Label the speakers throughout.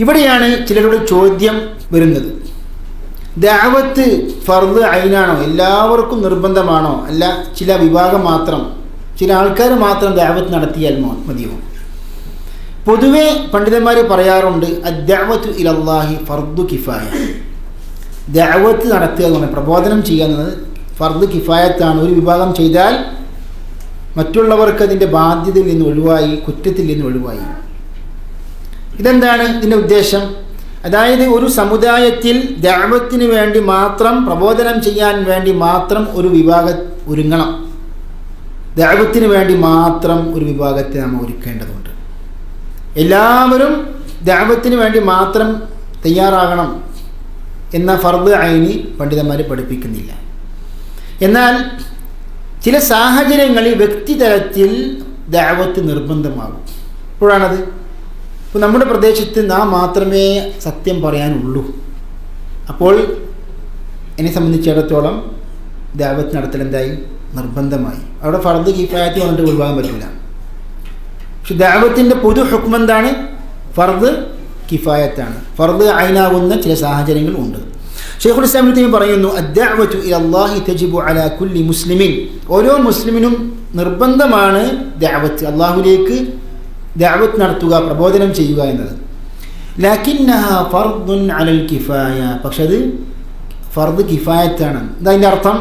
Speaker 1: ഇവിടെയാണ് ചിലരുടെ ചോദ്യം വരുന്നത്. ദാവത്ത് ഫർദ് അയിനാണോ? എല്ലാവർക്കും നിർബന്ധമാണോ? അല്ല ചില വിഭാഗം മാത്രം. ചില ആൾക്കാർ മാത്രം ദാവത്ത് നടത്തിയാൽ മതിയോ? പൊതുവേ പണ്ഡിതന്മാർ പറയാറുണ്ട് അദ്ദേഹത്ത് ഇലല്ലാഹി ഫർദു കിഫായ. ദാവത്ത് നടത്തുക എന്ന് പറഞ്ഞാൽ പ്രബോധനം ചെയ്യുക എന്നത് ഫർദ് കിഫായത്താണ്. ഒരു വിഭാഗം ചെയ്താൽ മറ്റുള്ളവർക്ക് അതിന്റെ ബാധ്യതയിൽ നിന്ന് ഒഴിവായി കുറ്റത്തിൽ നിന്ന് ഒഴിവായി. ഇതെന്താണ് ഇതിന്റെ ഉദ്ദേശം? അതായത് ഒരു സമുദായത്തിൽ ദാമത്തിന് വേണ്ടി മാത്രം പ്രബോധനം ചെയ്യാൻ വേണ്ടി മാത്രം ഒരു വിഭാഗ ഒരുങ്ങണം. ദാവത്തിന് വേണ്ടി മാത്രം ഒരു വിഭാഗത്തെ നാം ഒരുക്കേണ്ടതുണ്ട്. എല്ലാവരും ദാവത്തിന് വേണ്ടി മാത്രം തയ്യാറാകണം എന്ന ഫർദ് അയിനി പണ്ഡിതന്മാർ പഠിപ്പിക്കുന്നില്ല. എന്നാൽ ചില സാഹചര്യങ്ങളിൽ വ്യക്തിതലത്തിൽ ദാവത്ത് നിർബന്ധമാകും. എപ്പോഴാണത് ഇപ്പോൾ നമ്മുടെ പ്രദേശത്ത് നാം മാത്രമേ സത്യം പറയാനുള്ളൂ. അപ്പോൾ എന്നെ സംബന്ധിച്ചിടത്തോളം ദാവത്ത് നടത്തൽ എന്തായി? നിർബന്ധമായി. അവിടെ ഫർദ് കിഫായത്ത് പറഞ്ഞിട്ട് ഒഴിവാകാൻ പറ്റില്ല പക്ഷെ ദാവത്തിന്റെ പൊതു ഹുക്മ എന്താണ്? ഫർദ് കിഫായത്താണ്. ഫർദ് അയിനാകുന്ന ചില സാഹചര്യങ്ങൾ ഉണ്ട്. ഷെയ്ഖുൽ ഇസ്ലാമിനെ പറയുന്നു അദ്ദഅവതു അള്ളാഹി തജിബു അലാ കുല്ലി മുസ്ലിമിൻ. ഓരോ മുസ്ലിമിനും നിർബന്ധമാണ് ദഅവത്ത് അള്ളാഹുലേക്ക് ദഅവത്ത് നടത്തുക പ്രബോധനം ചെയ്യുക എന്നത് ലാക്കിന്നഹ ഫർദുൻ അലൽ കിഫായ പക്ഷെ അത് ഫർദ് കിഫായത്താണ് എന്താ അതിൻ്റെ അർത്ഥം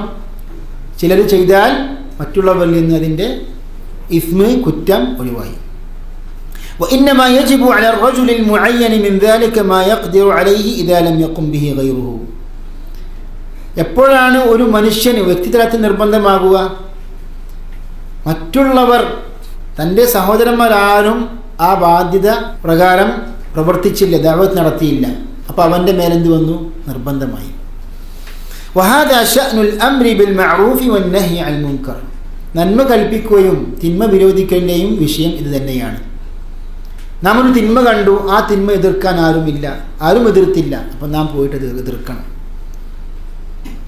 Speaker 1: ചിലർ ചെയ്താൽ മറ്റുള്ളവരിൽ നിന്ന് അതിൻ്റെ ഇസ്മ് കുറ്റം ഒഴിവായി وإنما يجب على الرجل المعين من ذلك ما يقدر عليه إذا لم يقم به غيره എപ്പോഴാണ് ഒരു മനുഷ്യന് വ്യക്തിതലത്തിൽ നിർബന്ധമാകുക മറ്റുള്ളവർ തന്റെ സഹോദരന്മാരാരും ആ ബാധ്യത പ്രകാരം പ്രവർത്തിച്ചില്ല ദാവത്ത് നടത്തിയില്ല. അപ്പോൾ അവന്റെ മേലെന്ത് വന്നു? നിർബന്ധമായി. നന്മ കൽപ്പിക്കുകയും തിന്മ വിരോധിക്കേണ്ടയും വിഷയം ഇത് തന്നെയാണ്. നാം ഒരു തിന്മ കണ്ടു ആ തിന്മ എതിർക്കാൻ ആരുമില്ല ആരും എതിർത്തില്ല. അപ്പം നാം പോയിട്ട് എതിർക്കണം.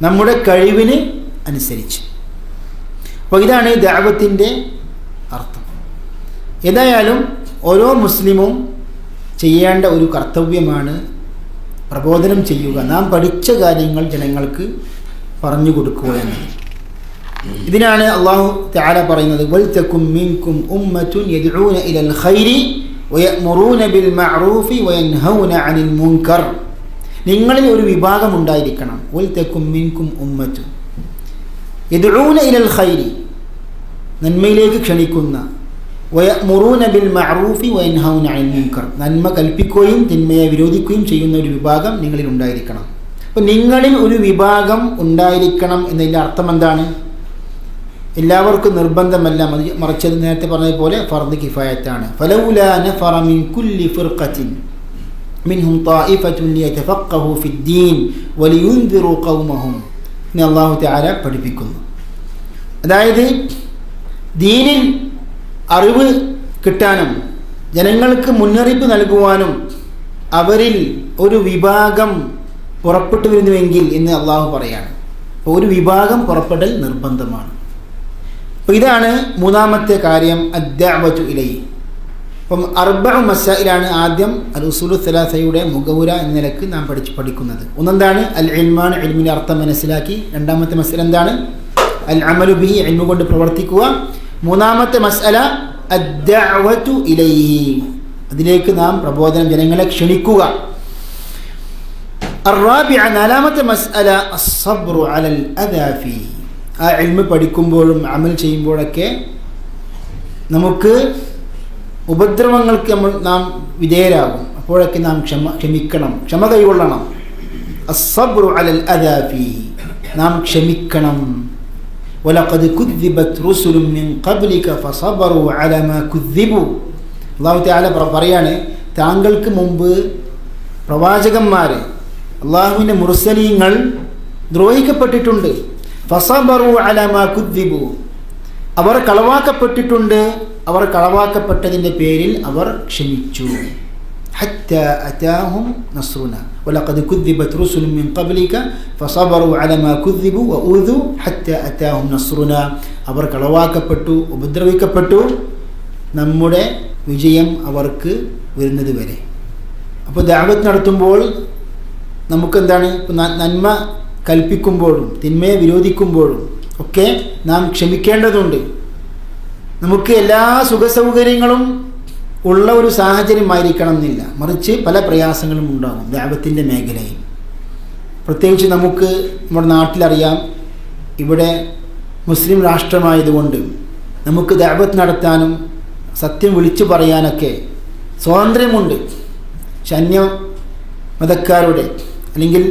Speaker 1: നമ്മുടെ കഴിവിന് അനുസരിച്ച്. അപ്പോൾ ഇതാണ് ദാവത്തിന്റെ അർത്ഥം. ഏതായാലും ഓരോ മുസ്ലിമും ചെയ്യേണ്ട ഒരു കർത്തവ്യമാണ് പ്രബോധനം ചെയ്യുക. നാം പഠിച്ച കാര്യങ്ങൾ ജനങ്ങൾക്ക് പറഞ്ഞു കൊടുക്കുക എന്നത് ഇതിനാണ് അള്ളാഹു താര പറയുന്നത് വൽതക്കും മിൻകും ഉമ്മത്തുൻ യദ്ഊന ഇലൽ ഖൈരി ബിൽ വയൻഹൗന അനിൽ മുൻകർ. നിങ്ങളിൽ ഒരു വിഭാഗം ഉണ്ടായിരിക്കണം. വൽതക്കും മിൻകും ഉമ്മത്തുൻ യദ്ഊന ഇലൽ ഖൈരി. നന്മയിലേക്ക് ക്ഷണിക്കുന്ന വയമുറൂന ബിൽ മഅറൂഫി വയൻഹൗന അനിൽ മുൻകർ. നന്മ കൽപ്പിക്കുകയും തിന്മയെ വിരോധിക്കുകയും ചെയ്യുന്ന ഒരു വിഭാഗം നിങ്ങളിൽ ഉണ്ടായിരിക്കണം. അപ്പോൾ നിങ്ങളിൽ ഒരു വിഭാഗം ഉണ്ടായിരിക്കണം എന്നതിന്റെ അർത്ഥം എന്താണ്? എല്ലാവർക്കും നിർബന്ധമല്ല. മറിച്ചത് നേരത്തെ പറഞ്ഞതുപോലെ ഫർദ് കിഫായത്താണ്. ഫലൗലാന ഫറമിൻ കുല്ലി ഫിർഖത്തിൻ മിൻഹും ഫിദ്ദീൻ വലിയുൻദിറു ഖൗമഹും. എന്ന് അല്ലാഹു തആല പഠിപ്പിക്കുന്നു. അതായത് ദീനിൽ അറിവ് കിട്ടാനും ജനങ്ങൾക്ക് മുന്നറിയിപ്പ് നൽകുവാനും അവരിൽ ഒരു വിഭാഗം പുറപ്പെട്ടു വരുന്നുവെങ്കിൽ എന്ന് അള്ളാഹു പറയാണ്. അപ്പോൾ ഒരു വിഭാഗം പുറപ്പെടൽ നിർബന്ധമാണ്. അപ്പോൾ ഇതാണ് മൂന്നാമത്തെ കാര്യം അദ്ധ്യാപു ഇലൈ. അപ്പം അർബ മസായിലാണ് ആദ്യം അൽ ഉസുലു സലാസയുടെ മുഖവുര എന്ന നിലയ്ക്ക് നാം പഠിച്ച് പഠിക്കുന്നത്. ഒന്നെന്താണ്? അൽ ഇൽമാൻ എൽമിന്റെ അർത്ഥം മനസ്സിലാക്കി. രണ്ടാമത്തെ മസല എന്താണ്? അൽ അമലുബി എൽമ കൊണ്ട് പ്രവർത്തിക്കുക. മൂന്നാമത്തെ മസല അദ്ദേഹത്തു ഇലൈഹി. അതിലേക്ക് നാം പ്രബോധനം ജനങ്ങളെ ക്ഷണിക്കുക. നാലാമത്തെ മസല അസബ്റു അലൽ അദാഫി. ആ എൽമ് പഠിക്കുമ്പോഴും അമൽ ചെയ്യുമ്പോഴൊക്കെ നമുക്ക് ഉപദ്രവങ്ങൾക്ക് നമ്മൾ നാം വിധേയരാകും. അപ്പോഴൊക്കെ നാം ക്ഷമ ക്ഷമിക്കണം. ക്ഷമ കൈകൊള്ളണം. അസബ്രു അലൽ അദാഫി. നാം ക്ഷമിക്കണം. വലഖദ് കുദ്ദിബത് റുസുലും മിൻ ഖബ്ലിക ഫസബറു അല മാ കുദ്ദിബു അള്ളാഹു താല പറയാണ് താങ്കൾക്ക് മുമ്പ് പ്രവാചകന്മാർ അള്ളാഹുവിന്റെ മുർസലീങ്ങൾ ദ്രോഹിക്കപ്പെട്ടിട്ടുണ്ട്. ഫസബറു അല മാ കുദ്ദിബു. അവർ കളവാക്കപ്പെട്ടിട്ടുണ്ട്. അവർ കളവാക്കപ്പെട്ടതിന്റെ പേരിൽ അവർ ക്ഷമിച്ചു. حتى أتاهم نصرنا ولقد كذبت رسل من قبلك فصبروا على ما كذبوا وأوذوا حتى أتاهم نصرنا അവർ കളവാക്കപ്പെട്ടു ഉപദ്രവിക്കപ്പെട്ടു നമ്മുടെ വിജയം അവർക്ക് വരുന്നത് വരെ അപ്പോൾ ദാവത്ത് നടത്തുമ്പോൾ നമുക്കെന്താണ് ഇപ്പം ന- നന്മ കൽപ്പിക്കുമ്പോഴും തിന്മയെ വിരോധിക്കുമ്പോഴും ഒക്കെ നാം ക്ഷമിക്കേണ്ടതുണ്ട് നമുക്ക് എല്ലാ സുഖസൗകര്യങ്ങളും ഉള്ള ഒരു സാഹചര്യമായിരിക്കണം എന്നില്ല മറിച്ച് പല പ്രയാസങ്ങളും ഉണ്ടാകും. ദാവത്തിന്റെ മേഖലയിൽ. പ്രത്യേകിച്ച് നമുക്ക് നമ്മുടെ നാട്ടിലറിയാം ഇവിടെ മുസ്ലിം രാഷ്ട്രമായതുകൊണ്ട് നമുക്ക് ദാപത്ത് നടത്താനും സത്യം വിളിച്ചു പറയാനൊക്കെ സ്വാതന്ത്ര്യമുണ്ട്. അന്യ മതക്കാരുടെ അല്ലെങ്കിൽ